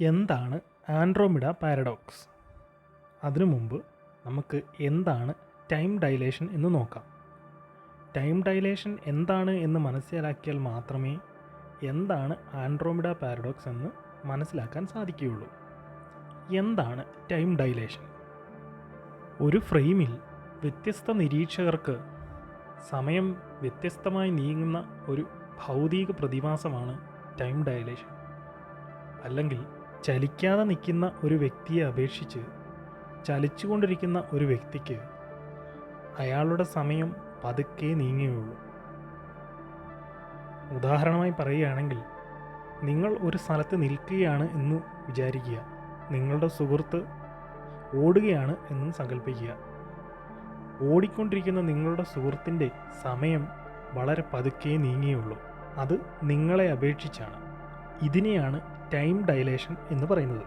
എന്താണ് Andromeda paradox? അതിനു മുമ്പ് നമുക്ക് എന്താണ് ടൈം ഡൈലേഷൻ എന്ന് നോക്കാം. ടൈം ഡൈലേഷൻ എന്താണ് എന്ന് മനസ്സിലാക്കിയാൽ മാത്രമേ എന്താണ് ആൻഡ്രോമിഡ പാരഡോക്സ് എന്ന് മനസ്സിലാക്കാൻ സാധിക്കുകയുള്ളൂ. എന്താണ് ടൈം ഡൈലേഷൻ? ഒരു ഫ്രെയിമിൽ വ്യത്യസ്ത നിരീക്ഷകർക്ക് സമയം വ്യത്യസ്തമായി നീങ്ങുന്ന ഒരു ഭൗതിക പ്രതിഭാസമാണ് ടൈം ഡയലേഷൻ അല്ലെങ്കിൽ ചലിക്കാതെ നിൽക്കുന്ന ഒരു വ്യക്തിയെ അപേക്ഷിച്ച് ചലിച്ചുകൊണ്ടിരിക്കുന്ന ഒരു വ്യക്തിക്ക് അയാളുടെ സമയം പതുക്കെ നീങ്ങുകയുള്ളൂ. ഉദാഹരണമായി പറയുകയാണെങ്കിൽ നിങ്ങൾ ഒരു സ്ഥലത്ത് നിൽക്കുകയാണ് എന്ന് വിചാരിക്കുക. നിങ്ങളുടെ സുഹൃത്ത് ഓടുകയാണ് എന്നും സങ്കല്പിക്കുക ഓടിക്കൊണ്ടിരിക്കുന്ന നിങ്ങളുടെ സുഹൃത്തിന്റെ സമയം വളരെ പതുക്കെ നീങ്ങിയുള്ളൂ അത് നിങ്ങളെ അപേക്ഷിച്ചാണ്. ഇതിനെയാണ് ടൈം ഡയലേഷൻ എന്ന് പറയുന്നത്.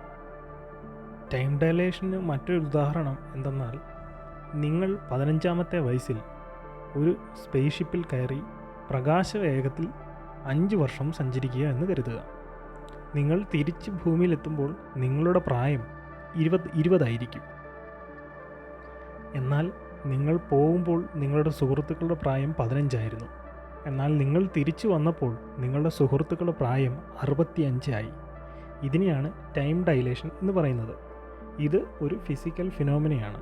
ടൈം ഡയലേഷന് മറ്റൊരു ഉദാഹരണം എന്തെന്നാൽ നിങ്ങൾ പതിനഞ്ചാമത്തെ വയസ്സിൽ ഒരു സ്പേസ് ഷിപ്പിൽ കയറി പ്രകാശവേഗത്തിൽ അഞ്ച് വർഷം സഞ്ചരിക്കുക എന്ന് കരുതുക. നിങ്ങൾ തിരിച്ച് ഭൂമിയിലെത്തുമ്പോൾ നിങ്ങളുടെ പ്രായം ഇരുപത് ഇരുപതായിരിക്കും. എന്നാൽ നിങ്ങൾ പോകുമ്പോൾ നിങ്ങളുടെ സുഹൃത്തുക്കളുടെ പ്രായം പതിനഞ്ചായിരുന്നു. എന്നാൽ നിങ്ങൾ തിരിച്ചു വന്നപ്പോൾ നിങ്ങളുടെ സുഹൃത്തുക്കളുടെ പ്രായം അറുപത്തിയഞ്ചായി ഇതിനെയാണ് ടൈം ഡൈലേഷൻ എന്ന് പറയുന്നത്. ഇത് ഒരു ഫിസിക്കൽ ഫിനോമിനയാണ്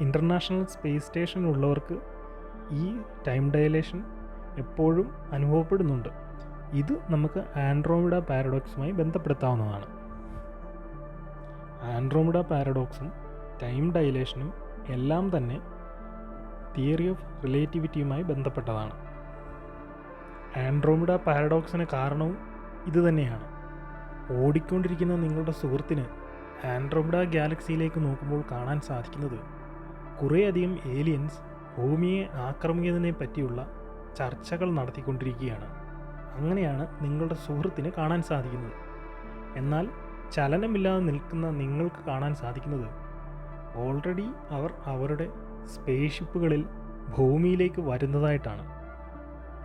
ഇന്റർനാഷണൽ സ്പേസ് സ്റ്റേഷൻ സ്റ്റേഷനിലുള്ളവർക്ക് ഈ ടൈം ഡയലേഷൻ എപ്പോഴും അനുഭവപ്പെടുന്നുണ്ട്. ഇത് നമുക്ക് ആൻഡ്രോമിഡ പാരഡോക്സുമായി ബന്ധപ്പെടുത്താവുന്നതാണ്. ആൻഡ്രോമിഡ പാരഡോക്സും ടൈം ഡയലേഷനും എല്ലാം തന്നെ തിയറി ഓഫ് റിലേറ്റിവിറ്റിയുമായി ബന്ധപ്പെട്ടതാണ്. ആൻഡ്രോമിഡ പാരഡോക്സിന് കാരണവും ഇതുതന്നെയാണ് ഓടിക്കൊണ്ടിരിക്കുന്ന നിങ്ങളുടെ സുഹൃത്തിന് ആൻഡ്രോമിഡ ഗാലക്സിയിലേക്ക് നോക്കുമ്പോൾ കാണാൻ സാധിക്കുന്നത് കുറേയധികം ഏലിയൻസ് ഭൂമിയെ ആക്രമിക്കുന്നതിനെ പറ്റിയുള്ള ചർച്ചകൾ നടത്തിക്കൊണ്ടിരിക്കുകയാണ്. അങ്ങനെയാണ് നിങ്ങളുടെ സുഹൃത്തിന് കാണാൻ സാധിക്കുന്നത്. എന്നാൽ ചലനമില്ലാതെ നിൽക്കുന്ന നിങ്ങൾക്ക് കാണാൻ സാധിക്കുന്നത് ഓൾറെഡി അവർ അവരുടെ സ്പേസ് ഷിപ്പുകളിൽ ഭൂമിയിലേക്ക് വരുന്നതായിട്ടാണ്.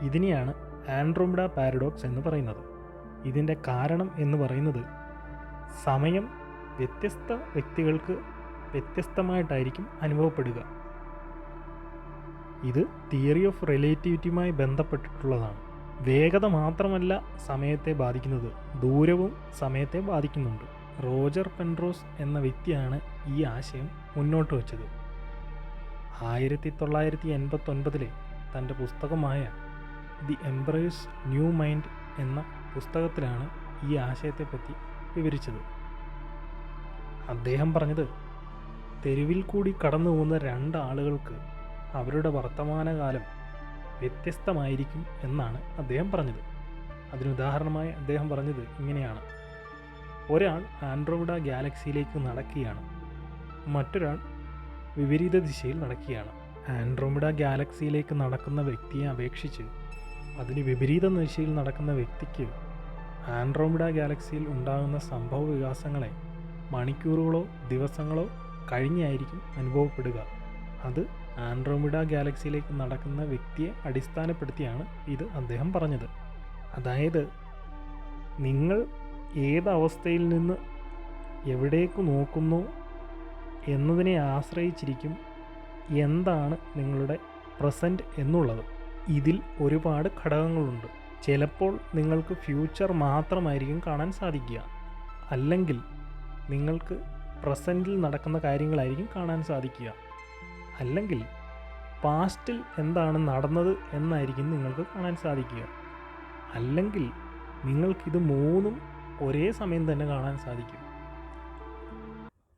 ഇതിനെയാണ് ആൻഡ്രോമിഡ പാരഡോക്സ് എന്ന് പറയുന്നത്. ഇതിന്റെ കാരണം എന്ന് പറയുന്നത് സമയം വ്യത്യസ്ത വ്യക്തികൾക്ക് വ്യത്യസ്തമായിട്ടായിരിക്കും അനുഭവപ്പെടുക. ഇത് തിയറി ഓഫ് റിലേറ്റിവിറ്റിയുമായി ബന്ധപ്പെട്ടിട്ടുള്ളതാണ്. വേഗത മാത്രമല്ല സമയത്തെ ബാധിക്കുന്നത്. ദൂരവും സമയത്തെ ബാധിക്കുന്നുണ്ട്. റോജർ പെൻറോസ് എന്ന വ്യക്തിയാണ് ഈ ആശയം മുന്നോട്ട് വച്ചത്. ആയിരത്തി തൊള്ളായിരത്തി എൺപത്തൊൻപതിലെ തന്റെ പുസ്തകമായ ദി എംബ്രേഴ്സ് ന്യൂ മൈൻഡ് എന്ന പുസ്തകത്തിലാണ് ഈ ആശയത്തെപ്പറ്റി വിവരിച്ചത്. അദ്ദേഹം പറഞ്ഞത് തെരുവിൽ കൂടി കടന്നു പോകുന്ന രണ്ട് ആളുകൾക്ക് അവരുടെ വർത്തമാനകാലം വ്യത്യസ്തമായിരിക്കും എന്നാണ് അദ്ദേഹം പറഞ്ഞത്. അതിനുദാഹരണമായി അദ്ദേഹം പറഞ്ഞത് ഇങ്ങനെയാണ്. ഒരാൾ ആൻഡ്രോയിഡ ഗാലക്സിയിലേക്ക് നടക്കുകയാണ്. മറ്റൊരാൾ വിപരീത ദിശയിൽ നടക്കുകയാണ്. ആൻഡ്രോമിഡ ഗാലക്സിയിലേക്ക് നടക്കുന്ന വ്യക്തിയെ അപേക്ഷിച്ച് അതിന് വിപരീത ദിശയിൽ നടക്കുന്ന വ്യക്തിക്ക് ആൻഡ്രോമിഡ ഗാലക്സിയിൽ ഉണ്ടാകുന്ന സംഭവ വികാസങ്ങളെ മണിക്കൂറുകളോ ദിവസങ്ങളോ കഴിഞ്ഞായിരിക്കും അനുഭവപ്പെടുക. അത് ആൻഡ്രോമിഡ ഗാലക്സിയിലേക്ക് നടക്കുന്ന വ്യക്തിയെ അടിസ്ഥാനപ്പെടുത്തിയാണ് ഇത് അദ്ദേഹം പറഞ്ഞത്. അതായത് നിങ്ങൾ ഏത് അവസ്ഥയിൽ നിന്ന് എവിടേക്ക് നോക്കുന്നു എന്നതിനെ ആശ്രയിച്ചിരിക്കും എന്താണ് നിങ്ങളുടെ പ്രസന്റ് എന്നുള്ളത്. ഇതിൽ ഒരുപാട് ഘടകങ്ങളുണ്ട്. ചിലപ്പോൾ നിങ്ങൾക്ക് ഫ്യൂച്ചർ മാത്രമായിരിക്കും കാണാൻ സാധിക്കുക. അല്ലെങ്കിൽ നിങ്ങൾക്ക് പ്രസന്റിൽ നടക്കുന്ന കാര്യങ്ങളായിരിക്കും കാണാൻ സാധിക്കുക. അല്ലെങ്കിൽ പാസ്റ്റിൽ എന്താണ് നടന്നത് എന്നായിരിക്കും നിങ്ങൾക്ക് കാണാൻ സാധിക്കുക. അല്ലെങ്കിൽ നിങ്ങൾക്കിത് മൂന്നും ഒരേ സമയം തന്നെ കാണാൻ സാധിക്കും.